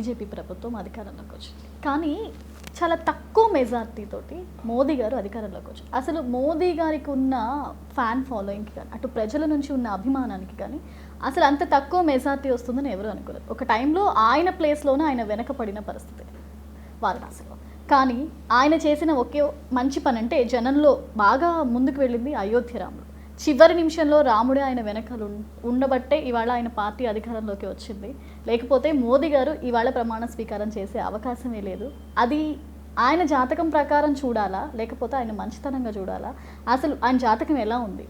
BJP ప్రభుత్వం అధికారంలోకి వచ్చింది. కానీ చాలా తక్కువ మెజార్టీతోటి మోదీ గారు అధికారంలోకి వచ్చారు. అసలు మోదీ గారికి ఉన్న ఫ్యాన్ ఫాలోయింగ్కి కానీ అటు ప్రజల నుంచి ఉన్న అభిమానానికి కానీ అసలు అంత తక్కువ మెజార్టీ వస్తుందని ఎవరు అనుకోలేదు. ఒక టైంలో ఆయన ప్లేస్లోనే ఆయన వెనకపడిన పరిస్థితి వారణాసిలో కానీ ఆయన చేసిన ఒకే మంచి పని అంటే జనంలో బాగా ముందుకు వెళ్ళింది అయోధ్య రాముడు. చివరి నిమిషంలో రాముడే ఆయన వెనకాల ఉండబట్టే ఇవాళ ఆయన పార్టీ అధికారంలోకి వచ్చింది. లేకపోతే మోదీ గారు ఇవాళ ప్రమాణ స్వీకారం చేసే అవకాశమే లేదు. అది ఆయన జాతకం ప్రకారం చూడాలా? లేకపోతే ఆయన మంచితనంగా చూడాలా? అసలు ఆయన జాతకం ఎలా ఉంది?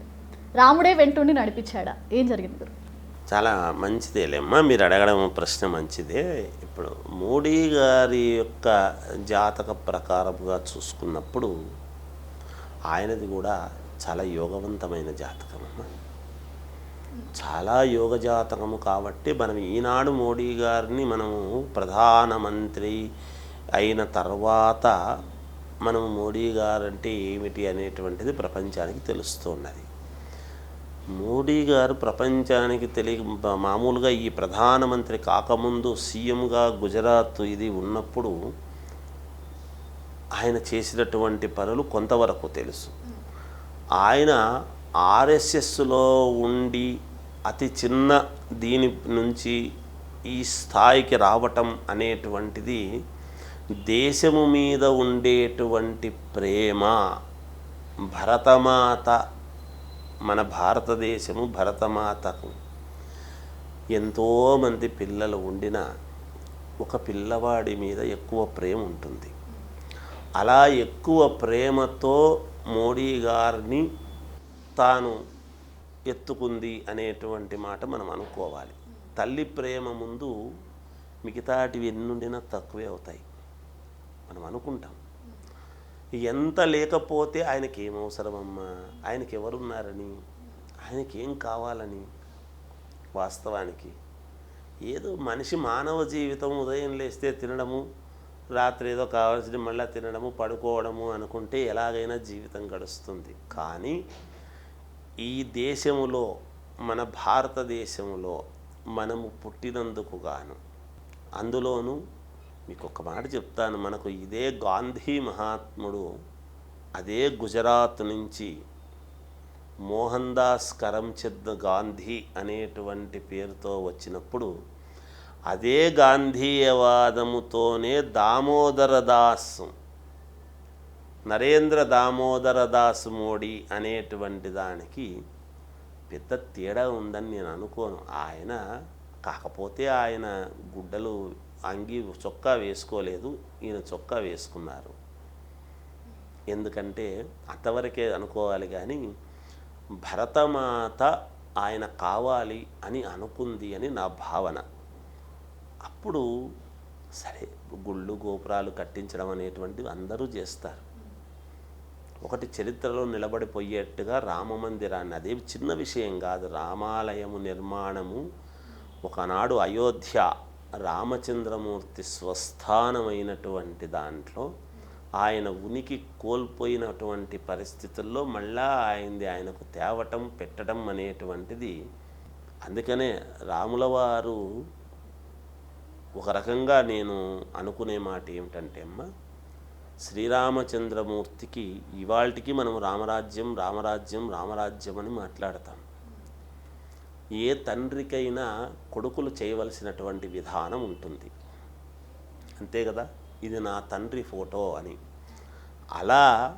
రాముడే వెంటుండి నడిపించాడా? ఏం జరిగింది గురు? చాలా మంచిదేలేమ్మా మీరు అడగడం ప్రశ్న మంచిదే. ఇప్పుడు మోడీ గారి యొక్క జాతక ప్రకారంగా చూసుకున్నప్పుడు ఆయనది కూడా చాలా యోగవంతమైన జాతకం చాలా యోగ జాతకము కాబట్టి మనం ఈనాడు మోడీ గారిని మనము ప్రధానమంత్రి అయిన తర్వాత మనం మోడీ గారంటే ఏమిటి అనేటువంటిది ప్రపంచానికి తెలుస్తున్నది మోడీ గారు ప్రపంచానికి తెలియ మామూలుగా ఈ ప్రధానమంత్రి కాకముందు సీఎంగా గుజరాత్ ఇది ఉన్నప్పుడు ఆయన చేసినటువంటి పనులు కొంతవరకు తెలుసు. ఆయన ఆర్ఎస్ఎస్లో ఉండి అతి చిన్న దీని నుంచి ఈ స్థాయికి రావటం అనేటువంటిది దేశము మీద ఉండేటువంటి ప్రేమ. భరతమాత మన భారతదేశము భరతమాతకు. ఎంతోమంది పిల్లలు ఉండిన ఒక పిల్లవాడి మీద ఎక్కువ ప్రేమ ఉంటుంది. అలా ఎక్కువ ప్రేమతో మోడీ గారిని తాను ఎత్తుకుంది అనేటువంటి మాట మనం అనుకోవాలి. తల్లి ప్రేమ ముందు మిగతాటివి ఎన్నుండినా తక్కువే అవుతాయి. మనం అనుకుంటాం. ఎంత లేకపోతే ఆయనకి ఏం అవసరమమ్మా ఆయనకి ఎవరున్నారని ఆయనకి ఏం కావాలని? వాస్తవానికి ఏదో మనిషి మానవ జీవితం ఉదయం లేస్తే తినడము రాత్రి ఏదో కావాల్సింది మళ్ళీ తినడము పడుకోవడము అనుకుంటే ఎలాగైనా జీవితం గడుస్తుంది. కానీ ఈ దేశములో మన భారతదేశంలో మనము పుట్టినందుకు గాను అందులోనూ మీకు ఒక మాట చెప్తాను. మనకు ఇదే గాంధీ మహాత్ముడు అదే గుజరాత్ నుంచి మోహన్ దాస్ కరమ్చంద్ గాంధీ అనేటువంటి పేరుతో వచ్చినప్పుడు అదే గాంధీయవాదముతోనే దామోదరదాస్ నరేంద్ర దామోదరదాస్ మోడీ అనేటువంటి దానికి పెద్ద తేడా ఉందని నేను అనుకోను. ఆయన కాకపోతే ఆయన గుడ్డలు అంగి చొక్కా వేసుకోలేదు ఈయన చొక్కా వేసుకున్నారు. ఎందుకంటే అంతవరకే అనుకోవాలి కానీ భరతమాత ఆయన కావాలి అని అనుకుంది అని నా భావన. అప్పుడు సరే గుళ్ళు గోపురాలు కట్టించడం అనేటువంటివి అందరూ చేస్తారు. ఒకటి చరిత్రలో నిలబడిపోయేట్టుగా రామ మందిరాన్ని అదే చిన్న విషయం కాదు రామాలయము నిర్మాణము ఒకనాడు అయోధ్య రామచంద్రమూర్తి స్వస్థానమైనటువంటి దాంట్లో ఆయన ఉనికి కోల్పోయినటువంటి పరిస్థితుల్లో మళ్ళా ఆయనది ఆయనకు తేవటం పెట్టడం అనేటువంటిది. అందుకనే రాములవారు ఒక రకంగా నేను అనుకునే మాట ఏమిటంటే అమ్మ శ్రీరామచంద్రమూర్తికి ఇవాళకి మనం రామరాజ్యం రామరాజ్యం రామరాజ్యం అని మాట్లాడతాం. ఏ తండ్రికైనా కొడుకులు చేయవలసినటువంటి విధానం ఉంటుంది. అంతే కదా? ఇది నా తండ్రి ఫోటో అని. అలా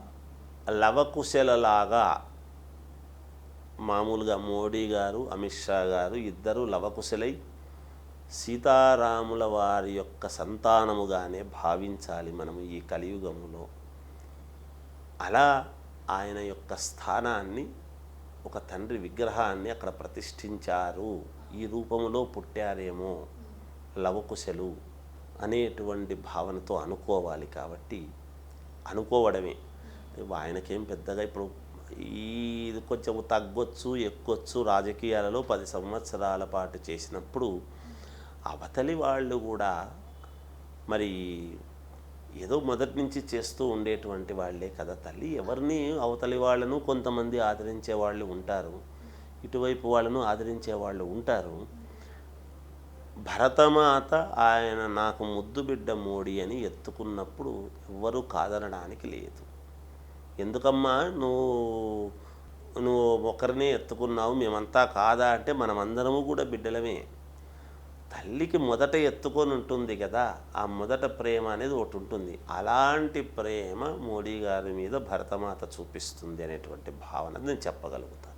లవకుశలలాగా మామూలుగా మోడీ గారు అమిత్ షా గారు ఇద్దరు లవకుశలై సీతారాముల వారి యొక్క సంతానముగానే భావించాలి మనము ఈ కలియుగములో. అలా ఆయన యొక్క స్థానాన్ని ఒక తండ్రి విగ్రహాన్ని అక్కడ ప్రతిష్ఠించారు. ఈ రూపములో పుట్టారేమో లవకుశలు అనేటువంటి భావనతో అనుకోవాలి కాబట్టి అనుకోవడమే. ఆయనకేం పెద్దగా ఇప్పుడు ఈ ఇది కొంచెం తగ్గొచ్చు ఎక్కొచ్చు రాజకీయాలలో పది సంవత్సరాల పాటు చేసినప్పుడు అవతలి వాళ్ళు కూడా మరి ఏదో మొదటి నుంచి చేస్తూ ఉండేటువంటి వాళ్ళే కదా తల్లి. ఎవరిని అవతలి వాళ్ళను కొంతమంది ఆదరించే వాళ్ళు ఉంటారు. ఇటువైపు వాళ్ళను ఆదరించే వాళ్ళు ఉంటారు. భరతమాత ఆయన నాకు ముద్దు బిడ్డ మోడీ అని ఎత్తుకున్నప్పుడు ఎవ్వరూ కాదనడానికి లేదు. ఎందుకమ్మా? నువ్వు నువ్వు ఒకరినే ఎత్తుకున్నావు. మేమంతా కాదా అంటే మనమందరము కూడా బిడ్డలమే. తల్లికి మొదట ఎత్తుకొని ఉంటుంది కదా ఆ మొదట ప్రేమ అనేది ఒకటి ఉంటుంది. అలాంటి ప్రేమ మోడీ గారి మీద భరతమాత చూపిస్తుంది అనేటువంటి భావన నేను చెప్పగలుగుతాను.